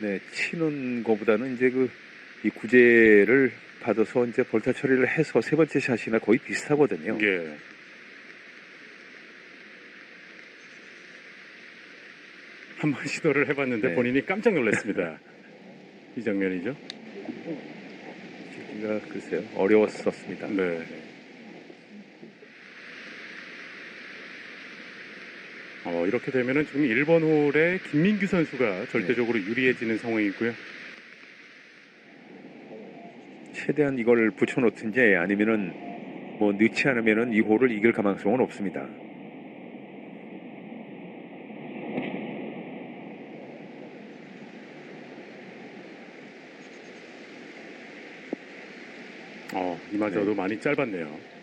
네, 치는 거보다는 이제 그 이 구제를 받아서 이제 볼타 처리를 해서 세 번째 샷이나 거의 비슷하거든요. 예. 한 번 시도를 해봤는데 네. 본인이 깜짝 놀랐습니다. 이 장면이죠. 그러니까 글쎄요 어려웠었습니다. 네. 어, 이렇게 되면은 지금 1번 홀에 김민규 선수가 절대적으로 유리해지는 상황이고요. 최대한 이걸 붙여놓든지 아니면은 뭐 넣지 않으면은 이 홀을 이길 가능성은 없습니다. 어, 이마저도 많이 짧았네요.